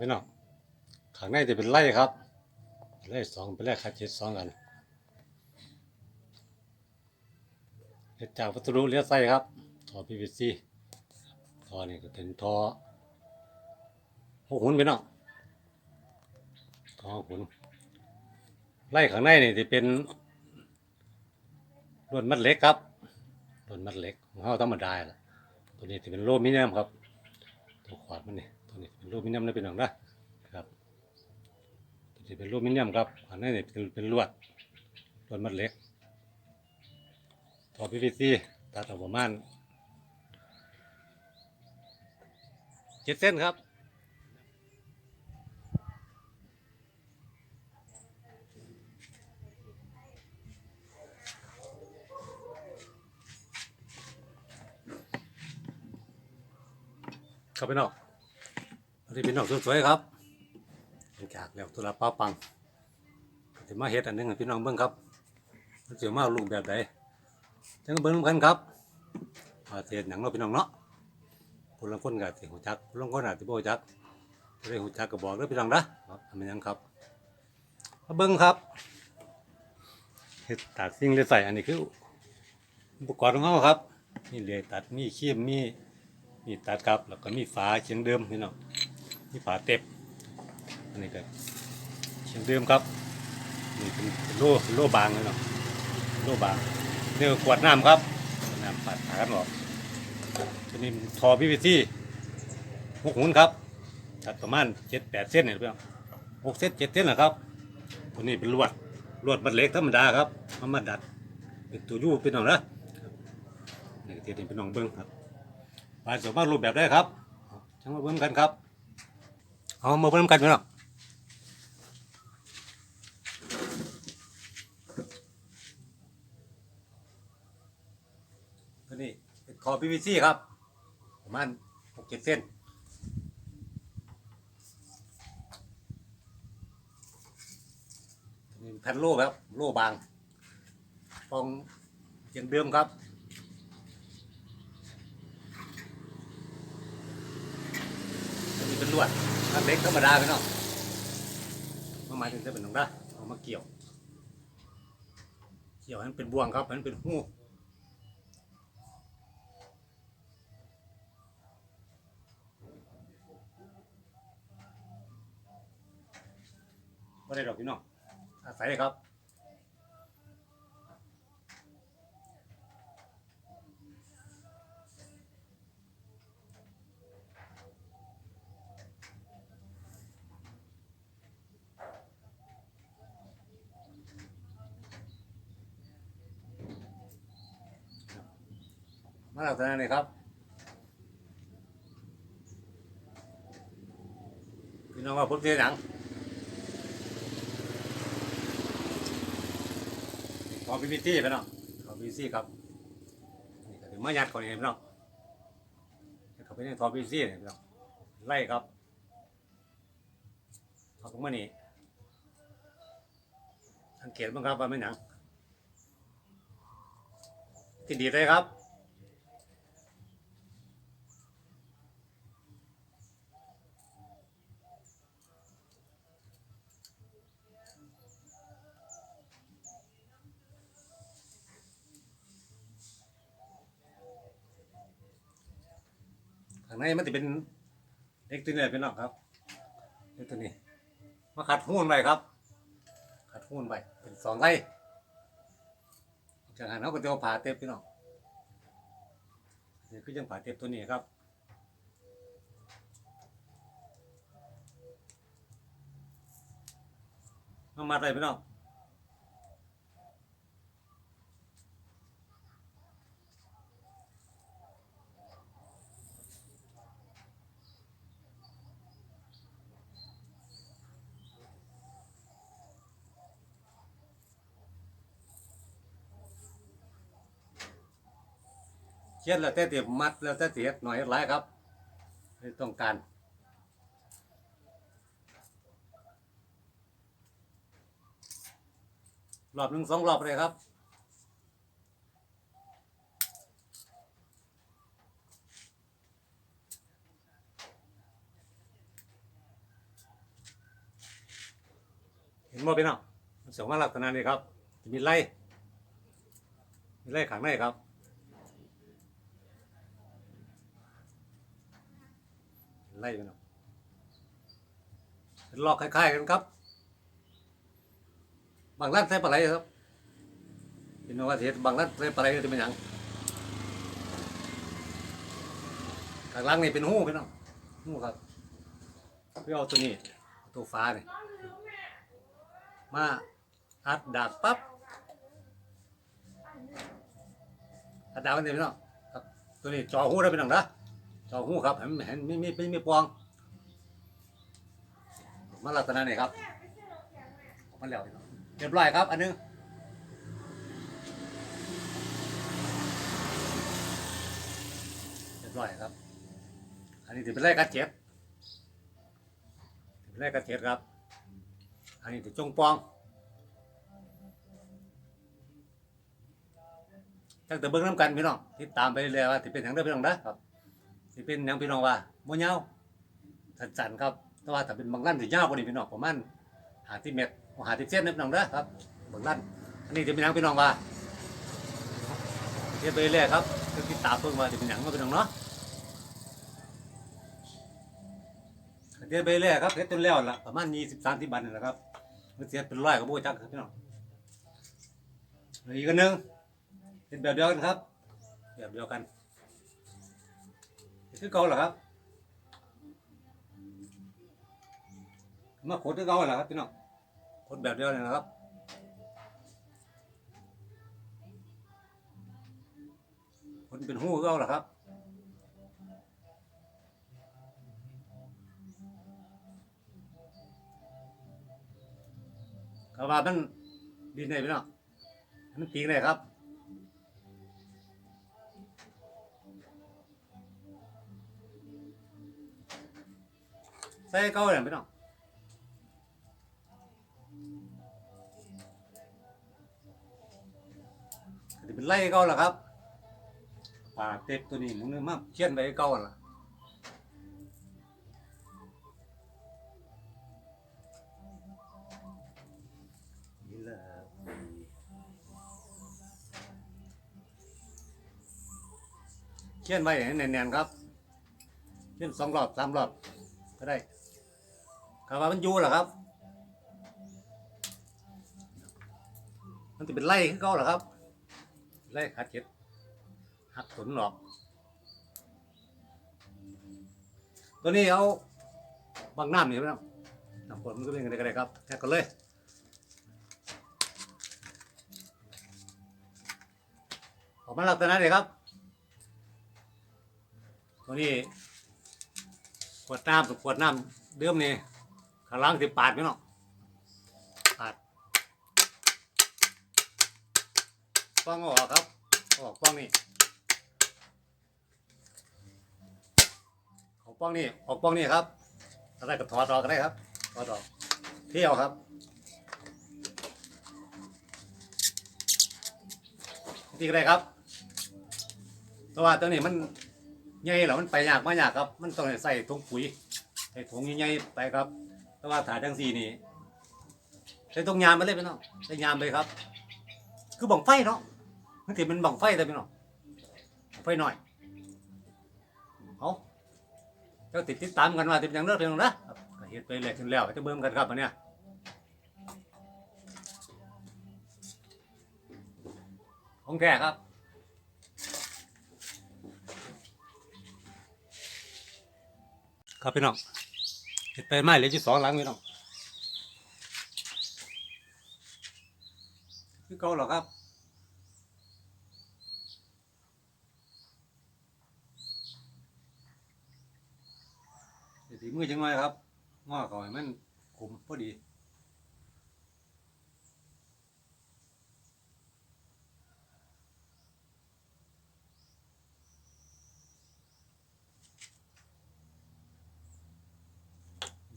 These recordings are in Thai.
พี่น้องข้างในจะเป็นไร่ครับไร่สองเป็นไร่คัดเจ็ดสองกันเฮ็ดจากวัสดุเลี้ยไส้ครับท่อ PVC ท่อนี่ก็เป็นทอหกหุ่นพี่น้องทอหกหุ่นไร่ข้างในนี่จะเป็นลวดมัดเล็กครับลวดมัดเล็กของเราธรรมดาละตัวนี้จะเป็นโลมิเนียมครับ ตัวขวาดมันนี่ ตัวนี้เป็นโลมิเนียมนะเป็นหนังนะครับตัวนี้เป็นโลมิเนียมครับอันนี้เป็นเป็นลวดลวดมัดเล็กต่อ PVC ตัดออกประมาณเจ็ดเส้นครับเข้าไปนอก อันนี้เป็นนอกสวยๆครับหลังจากแล้วตุลาป้าปังจะมาเฮ็ดอันหนึงให้พี่น้องเบิ่งครับมันจะมารูปแบบใดจังเบิ่งนกันครับว่าสิเฮ็ดหยังเนาะพี่น้องเนาะผู้ลางคนก็สิฮู้จักผู้ลางคนอาจสิบ่ฮู้จักผู้ใดฮู้จักก็บอกเด้อพี่น้องนะครับอันเป็นยังครับมาเบิ่งครับเฮ็ดตัดสิ่งเลยใส่อันนี้คืออุปกรณ์ของเฮาครับมีเหลยตัดมีครีมมีมีตัดครับแล้วก็มีฝาเชียงเดิมพี่น้อง มีฝาเต็บอันนี้ก็เชียงเดิมครับนี่เป็นโล่โล่บางเลยเนาะโล่บางนี่ก็ขวดน้ำครับน้ำปัดหากันออกตัวนี้ทอพีวีซีหกหุ่นครับตัดประมาณเจ็ดแปดเส้นเนี่ยเพื่อนหกเส้นเจ็ดเส้นนะครับตัวนี้เป็นลวดลวดมัดเล็กธรรมดาครับเอามาดัดเป็นตัวยูเป็นหน่องนะนี่เทียบเป็นหน่องเบิ้งครับปลาสามารถรูปแบบได้ครับจังมาเบิ่งกันครับ เอามาเบิ่งกันพี่น้องตัวนี้เป็นคอ PVC ครับ ประมาณหกเจ็ดเส้นนี้เป็นแผ่นโล่ครับ โล่บางฟองอย่างเดิมครับนนี้เป็นลวด ถ้าเล็กธรรมดาไปเนาะมาหมายถึงจะเป็นตรงนั้นเอามาเกี่ยว เกี่ยวให้มันเป็นบ่วงครับให้มันเป็นหูไม่ได้ดอกพี่น้องอาศัยเลยครับ ลักษณะนี้ครับ พี่น้องว่าผมเสียหนังขอพีพีซีไปเน้องขอพีพีซีครับนี่ก็ถึงมายัดก่อนนี่พี่น้องเขาไปในทอพีพีซีนี่พี่น้องไล่ครับเอาตรงมานี่สังเกตบ้างครับว่าไม่หนังที่ดีเลยครับางในมันจะเป็นเล็กตัวนี้เป็นหรอกครับเล็กตัวนี้ มาขัดหุ้นไว้ครับ ขัดหุ้นไว้เป็นสองไร่จากนั้นเขาก็จะเอผ่าเต็บพี่น้องนี่คือยังผ่าเต็บตัวนี้ครับมามัดไว้พี่น้อง ขียนแล้วแต่ตีมัดแล้วแต่เตียหน่อยหลายครับไม่ต้องการรอบหนึ่งสองรอบเลยครับห็นบ่พี่น้องมันเสียงมาลักษณะนี้ครับ จะมีไล่มีไล่ขังในครับ ไล่พี่น้องเป็นลอกคล้ายๆกันครับ บางร้านใส่ปลาไหลครับพี่น้องว่าเห็นบางร้านใส่ปลาไหลจะเป็นหยังข้างล่างนี่เป็นหู้พี่น้องหู้ครับเพื่อเอาตัวนี้ตัวฟ้าเนี่ยมาอัดดากปั๊บอัดดากมันเดี๋ยวพี่น้องครับตัวนี้จ่อหู้ได้พี่น้องนะ จอหูครับเห็นเห็นมีมีมีมีปวงมาลักษณะนี้ครับออกมาแล้วพี่น้องเรียบร้อยครับ อันนึงเรียบร้อยครับ อันนี้ถือเป็นไรกัดเจ็บถือเป็นไรกัดเจ็บครับ อันนี้ถือจงปองตั้งแต่เบิ้งน้ำกันพี่น้องติดตามไปเรื่อยว่าที่เป็นอย่างเด้อพี่น้องนะครับ ที่เป็นอย่างพี่น้องว่าโมเงาสั้นๆครับ แต่ว่าถ้าเป็นบางร้านที่ยาวกว่านี้พี่น้องประมาณหาที่เม็ดหาที่เส้นนะพี่น้องนะครับบางร้านอันนี้จะเป็นอย่างพี่น้องว่าเทียบไปเรื่อยครับก็ติดตามเพิ่งว่าจะเป็นอย่างมาพี่น้องเนาะเทียบไปเรื่อยครับเฮ็ดจนแล้วล่ะประมาณยี่สิบสามสิบบันนี่แหละครับมันเสียเป็นร้อยกับโบจักครับพี่น้องอีกอันหนึ่งเป็นแบบเดียวกันครับแบบเดียวกัน คือเก่าเหรอครับมาขดคือเก่าเหรอครับพี่น้องขดแบบเดียวเลยนะครับคนเป็นหูเก่าเหรอครับก็ว่ามันดินไหนพี่น้องมันปีกเลยครับ ส่เก้าเลยพี่น้องจะเป็นไล่เก้าล้วครับปลาเต็บตัวนี้มึงนึกมาเขียนไว้เก้าล่ะเขียนไว้ให้แน่นๆครับเล่นสองรอบสามรอบก็ได้ คำว่ามันอยู่เหรอครับ มันจะเป็นไล่ขึ้นเก้าเหรอครับ ไล่ขาดเจ็ดหักผลหรอก ตัวนี้เอาบางน้ำนี่พี่น้องน้ำฝนมันก็เป็นกันได้ครับแค่กันเลยออกมาลักษณะนี้ครับ ตัวนี้ขวดน้ำกับขวดน้ำเดิมนี่างล่างสิปาดไหมเนาะปาดป้องออกครับ ออกป้องนี่เอาป้องนี่ออกป้องนี่ครับอะไรก็ถอดออกก็ได้ครับถอดออกเที่ยวครับที่ก็ได้ครับเพราะว่าตัวนี้มันใหญ่เหรอมันไปยากมายากครับ มันต้องใส่ถุงปุ๋ยใส่ถุงใหญ่ๆไปครับ แต่ว่าถ่ายจังสี่นี่ใส่ถุงยามไปเลยพี่น้องใส่ยามไปครับ คือบังไฟเนาะมันถือเป็นบังไฟแต่พี่น้องไฟหน่อยเอาเจ้าติดติดตามกันว่าติดอย่างเลิศเพียงนะเฮ็ดไปเลยขึ้นแล้วจะเบิ่มกันครับอันเนี้ยของแท้ครับครับพี่น้อง เห็ดไปไม้เหลยที่สองหลังพี่น้องคือเก่าหรอครับเดี๋ยวถีมือจังไงครับงอก่อยมันขมพอดี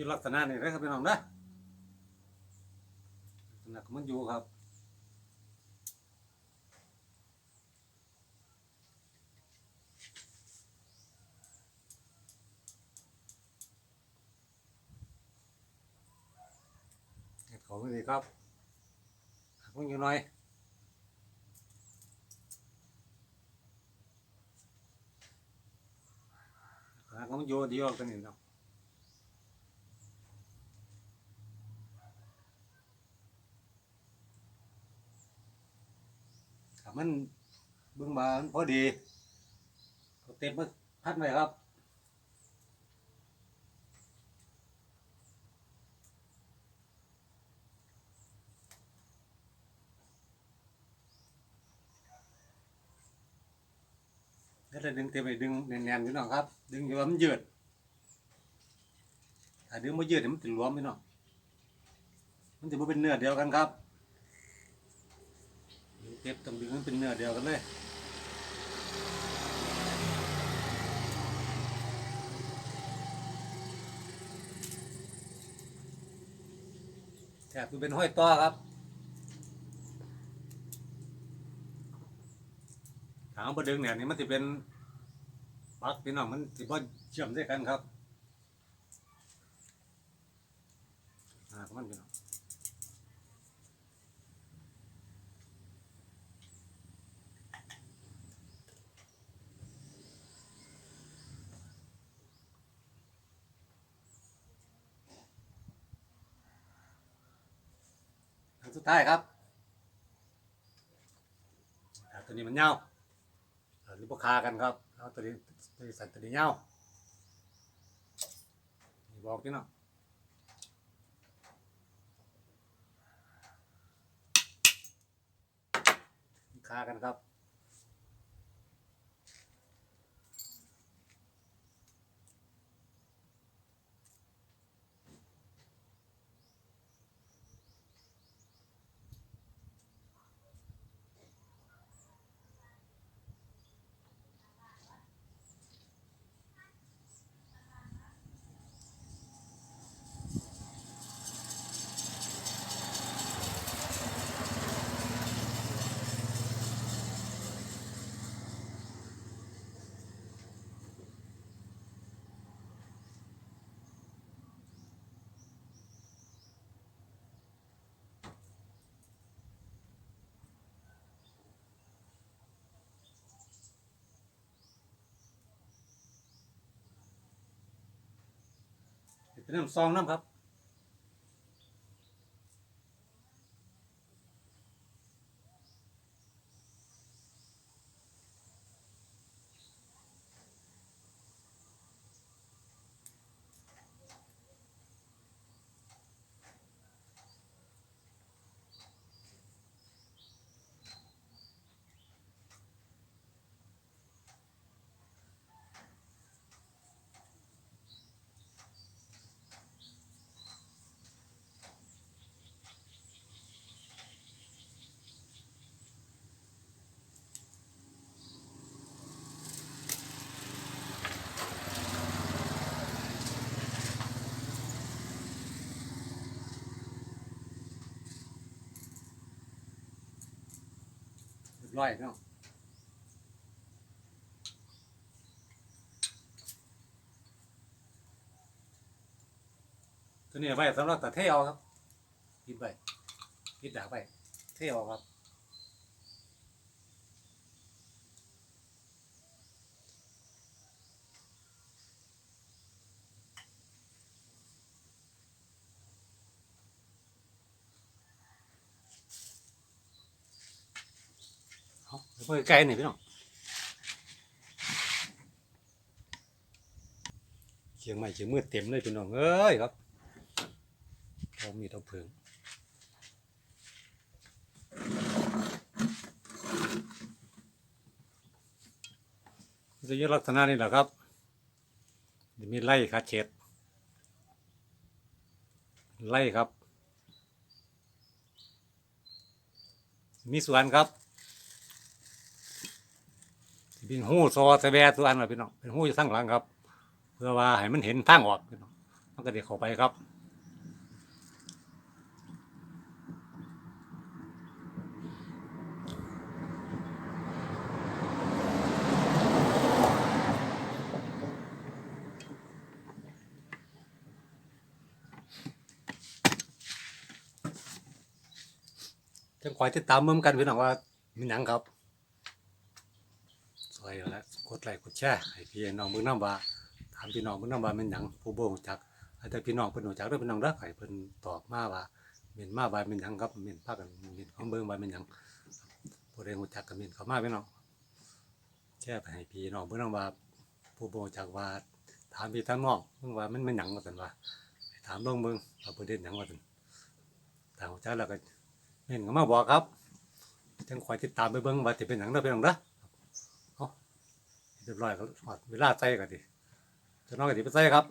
อยู่ลักษณะนี้เลยครับพี่น้องนะลักษณะของมันอยู่ครับเห็ดเขาไม่ดีครับหักมันอยู่หน่อยหักมันโยเดียวกันนี่เนาะ ถ้ามันเบิ่งบานพอดีเอาเต็มมาพัดไว้ครับก็เลยดึงเต็มไปดึงแน่นๆพี่น้องครับ ดึงอยู่ว่ามันยืดถ้าดึงไม่ยืดเดี๋ยวมันจะหลวมพี่น้องมันจะไม่เป็นเนื้อเดียวกันครับ เต็มต้องดึงมันเป็นเนื้อเดียวกันเลยแถบมันเป็นห้อยต่อครับ ถามประเด็นเนี่ยนี่มันจะเป็นปลักพี่น้องมันสิบ่เชื่อมด้วยกันครับอ่าของมันพี่น้อง นสุดท้ายครับตัวนี้มันยาวหรือพวกคากันครับเอาตัวนี้ตัวนี้ใส่ตัวนี้เงาบอกพี่น้องคากันครับ น้ำซองน้ำครับ ร้อยเนาะตัวนี้เอาไว้สำหรับตัดเทเอาครับกินไปกินดาบไว้เทเอาครับ เอาไปไกลหน่อยพี่น้องเชียงใหม่เชียงมืดเต็มเลยพี่น้องเอ้ยครับเรามีเราเพิงจะยลักษณะนี่แหละครับจะมีไล่คาเช็ดไล่ครับ มีสวนครับ เป็นหูซอสแบตัวอันนะพี่น้องเป็นหูอยู่ทั้งหลังครับ เพื่อว่าให้มันเห็นทางออกพี่น้องมันก็เดี๋ยวเข้าไปครับจังคอยติดตามมึงกันพี่น้องว่ามีหยังครับ ซอยแล้วกดไลค์กดแชร์ให้พี่น้องเบิ่งนํว่าถามพี่น้องเบิ่งนํว่าเป็นหยังผู้บ่รู้จักอาจจะพี่น้องเพิ่นรู้จักเด้อพี่น้องเด้อให้เพิ่นตอบมาว่าเม่นมาว่าเป็นหยังครับเม่นพากันเม่นของเบิ่งว่าเป็นหยังบ่ได้รู้จักก็เม่นเข้ามาพี่น้องแชร์ไปให้พี่น้องเบิ่งนํว่าผู้บ่รู้จักว่าถามพี่ทางน้องเบิ่งว่ามันเป็นหยังว่าซั่นว่าถามเบิ่งเบิ่งว่าประเด็นหยังว่าซั่นถ้ารู้จักแล้วก็เห็นก็มาบอกครับจังคอยติดตามไปเบิ่งว่าสิเป็นหยังเด้อพี่น้องเด้อ รียบร้อยก็หอดเวลาใส่ก็ดิจะน้องก็สิไปใส่ครับ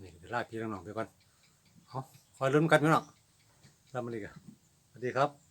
นี่เวลาพี่น้องๆไปก่อนเอาคอยลุ้นกันพี่น้องแล้วมาดีกันสวัสดีครับ